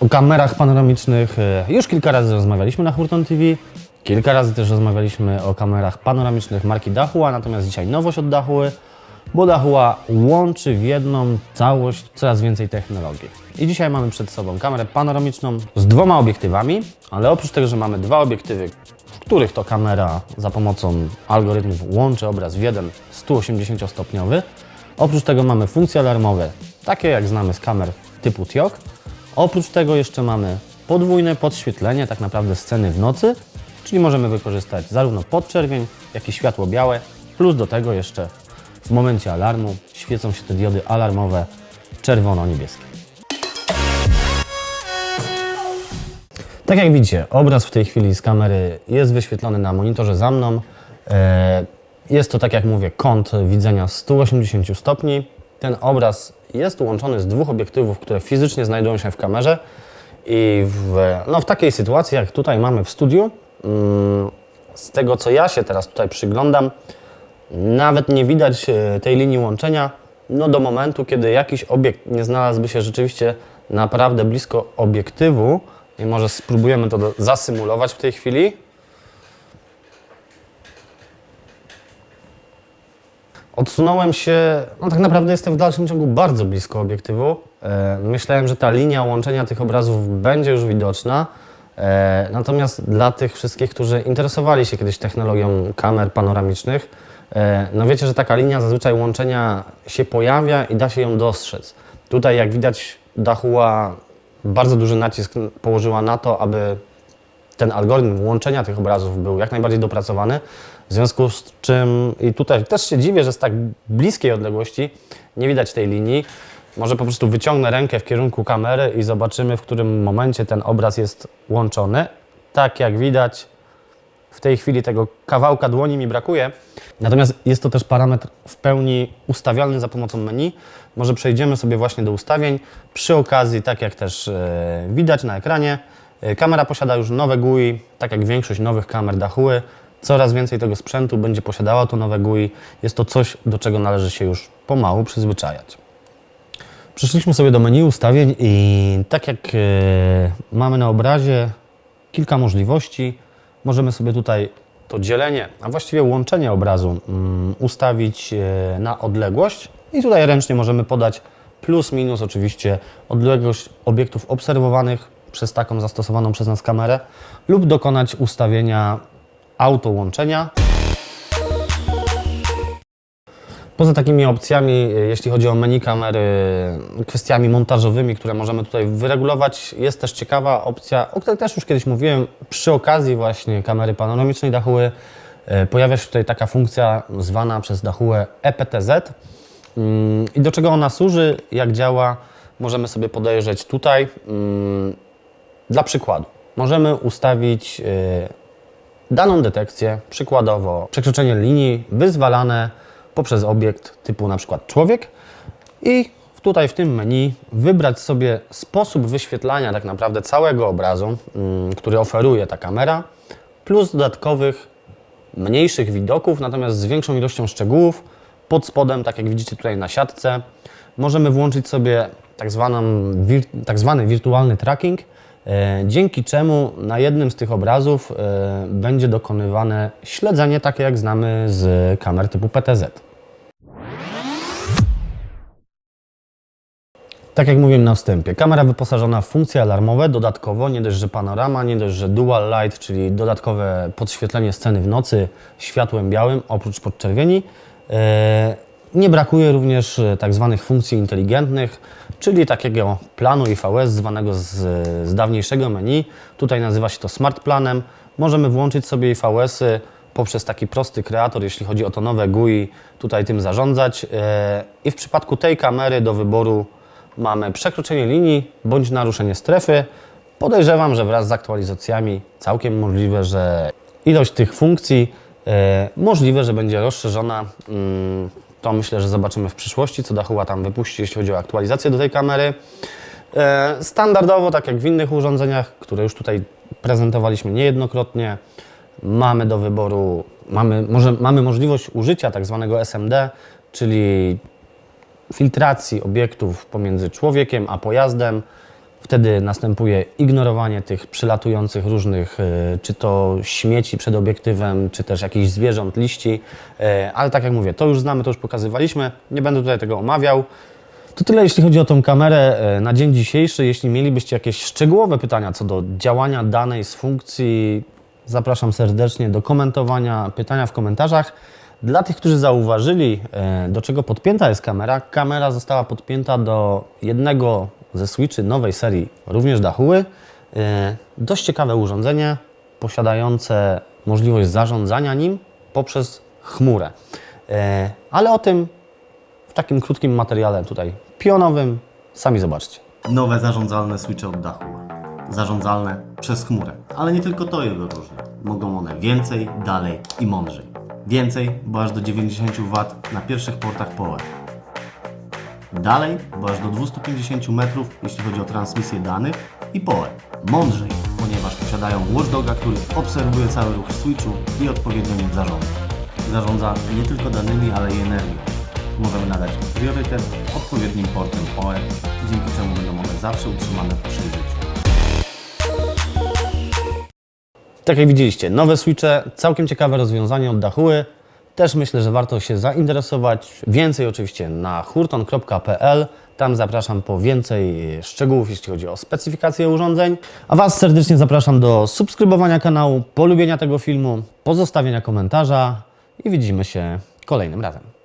O kamerach panoramicznych e, już kilka razy rozmawialiśmy na Hurton TV. Kilka razy też rozmawialiśmy o kamerach panoramicznych marki Dahua, natomiast dzisiaj nowość od Dahuły, bo Dahua łączy w jedną całość coraz więcej technologii. I dzisiaj mamy przed sobą kamerę panoramiczną z dwoma obiektywami, ale oprócz tego, że mamy dwa obiektywy, w których to kamera za pomocą algorytmów łączy obraz w jeden 180-stopniowy, oprócz tego mamy funkcje alarmowe, takie jak znamy z kamer typu TIOK, Oprócz tego jeszcze mamy podwójne podświetlenie, tak naprawdę sceny w nocy, czyli możemy wykorzystać zarówno podczerwień, jak i światło białe, plus do tego jeszcze w momencie alarmu świecą się te diody alarmowe czerwono-niebieskie. Tak jak widzicie, obraz w tej chwili z kamery jest wyświetlony na monitorze za mną. E, Jest to, tak jak mówię, kąt widzenia 180 stopni. Ten obraz jest łączony z dwóch obiektywów, które fizycznie znajdują się w kamerze. I w, no, w takiej sytuacji, jak tutaj mamy w studiu, mm, z tego co ja się teraz tutaj przyglądam, nawet nie widać e, tej linii łączenia no, do momentu, kiedy jakiś obiekt nie znalazłby się rzeczywiście naprawdę blisko obiektywu. I może spróbujemy to zasymulować w tej chwili. Odsunąłem się, no tak naprawdę jestem w dalszym ciągu bardzo blisko obiektywu. E, myślałem, że ta linia łączenia tych obrazów będzie już widoczna. E, natomiast dla tych wszystkich, którzy interesowali się kiedyś technologią kamer panoramicznych, e, no wiecie, że taka linia zazwyczaj łączenia się pojawia i da się ją dostrzec. Tutaj, jak widać, Dahua bardzo duży nacisk położyła na to, aby ten algorytm łączenia tych obrazów był jak najbardziej dopracowany. W związku z czym, i tutaj też się dziwię, że z tak bliskiej odległości nie widać tej linii. Może po prostu wyciągnę rękę w kierunku kamery i zobaczymy, w którym momencie ten obraz jest łączony. Tak jak widać, w tej chwili tego kawałka dłoni mi brakuje. Natomiast jest to też parametr w pełni ustawialny za pomocą menu. Może przejdziemy sobie właśnie do ustawień. Przy okazji, tak jak też e, widać na ekranie, e, kamera posiada już nowe GUI, tak jak większość nowych kamer Dahuły. Coraz więcej tego sprzętu będzie posiadało to nowe GUI. Jest to coś, do czego należy się już pomału przyzwyczajać. Przeszliśmy sobie do menu ustawień i tak jak e, mamy na obrazie kilka możliwości, możemy sobie tutaj to dzielenie, a właściwie łączenie obrazu mm, ustawić e, na odległość i tutaj ręcznie możemy podać plus minus oczywiście odległość obiektów obserwowanych przez taką zastosowaną przez nas kamerę lub dokonać ustawienia auto łączenia. Poza takimi opcjami, e, jeśli chodzi o menu kamery, kwestiami montażowymi, które możemy tutaj wyregulować, jest też ciekawa opcja, o której też już kiedyś mówiłem, przy okazji właśnie kamery panoramicznej Dahuły e, pojawia się tutaj taka funkcja zwana przez Dahułę EPTZ. Mm, I do czego ona służy, jak działa, możemy sobie podejrzeć tutaj. Mm, Dla przykładu, możemy ustawić e, daną detekcję, przykładowo przekroczenie linii wyzwalane poprzez obiekt typu przykład człowiek i tutaj w tym menu wybrać sobie sposób wyświetlania tak naprawdę całego obrazu, mm, który oferuje ta kamera, plus dodatkowych mniejszych widoków, natomiast z większą ilością szczegółów. Pod spodem, tak jak widzicie tutaj na siatce, możemy włączyć sobie tak, zwaną, tak zwany wirtualny tracking, dzięki czemu na jednym z tych obrazów e, będzie dokonywane śledzenie takie jak znamy z kamer typu PTZ. Tak jak mówiłem na wstępie, kamera wyposażona w funkcje alarmowe, dodatkowo nie dość, że panorama, nie dość, że dual light, czyli dodatkowe podświetlenie sceny w nocy światłem białym, oprócz podczerwieni. Nie brakuje również e, tak zwanych funkcji inteligentnych, czyli takiego planu IVS zwanego z, z dawniejszego menu. Tutaj nazywa się to Smart Planem. Możemy włączyć sobie IVS-y poprzez taki prosty kreator, jeśli chodzi o to nowe GUI, tutaj tym zarządzać. E, I w przypadku tej kamery do wyboru mamy przekroczenie linii bądź naruszenie strefy. Podejrzewam, że wraz z aktualizacjami całkiem możliwe, że ilość tych funkcji e, możliwe, że będzie rozszerzona. To myślę, że zobaczymy w przyszłości, co Dahua tam wypuści, jeśli chodzi o aktualizację do tej kamery. E, standardowo, tak jak w innych urządzeniach, które już tutaj prezentowaliśmy niejednokrotnie, mamy do wyboru, mamy, może, mamy możliwość użycia tak zwanego SMD, czyli filtracji obiektów pomiędzy człowiekiem a pojazdem. Wtedy następuje ignorowanie tych przylatujących różnych, e, czy to śmieci przed obiektywem, czy też jakichś zwierząt, liści. E, Ale tak jak mówię, to już znamy, to już pokazywaliśmy. Nie będę tutaj tego omawiał. To tyle, jeśli chodzi o tą kamerę e, na dzień dzisiejszy. Jeśli mielibyście jakieś szczegółowe pytania co do działania danej z funkcji, zapraszam serdecznie do komentowania, pytania w komentarzach. Dla tych, którzy zauważyli, do czego podpięta jest kamera, kamera została podpięta do jednego ze switchy nowej serii, również Dahuły. E, Dość ciekawe urządzenie, posiadające możliwość zarządzania nim poprzez chmurę. E, Ale o tym w takim krótkim materiale tutaj pionowym. Sami zobaczcie. Nowe zarządzalne switche od dachu. Zarządzalne przez chmurę. Ale nie tylko to je wyróżnia. Mogą one więcej, dalej i mądrzej. Więcej, bo aż do 90 W na pierwszych portach PoE. Dalej, bo aż do 250 metrów, jeśli chodzi o transmisję danych i PoE. Mądrzej, ponieważ posiadają watchdoga, który obserwuje cały ruch switchu i odpowiednio nim zarządza. Zarządza nie tylko danymi, ale i energią. Możemy nadać priorytet odpowiednim portem PoE, dzięki czemu będą one zawsze utrzymane przy życiu. Tak jak widzieliście, nowe switche, całkiem ciekawe rozwiązanie od Dahuły. Też myślę, że warto się zainteresować. Więcej oczywiście na hurton.pl. Tam zapraszam po więcej szczegółów, jeśli chodzi o specyfikację urządzeń. A Was serdecznie zapraszam do subskrybowania kanału, polubienia tego filmu, pozostawienia komentarza i widzimy się kolejnym razem.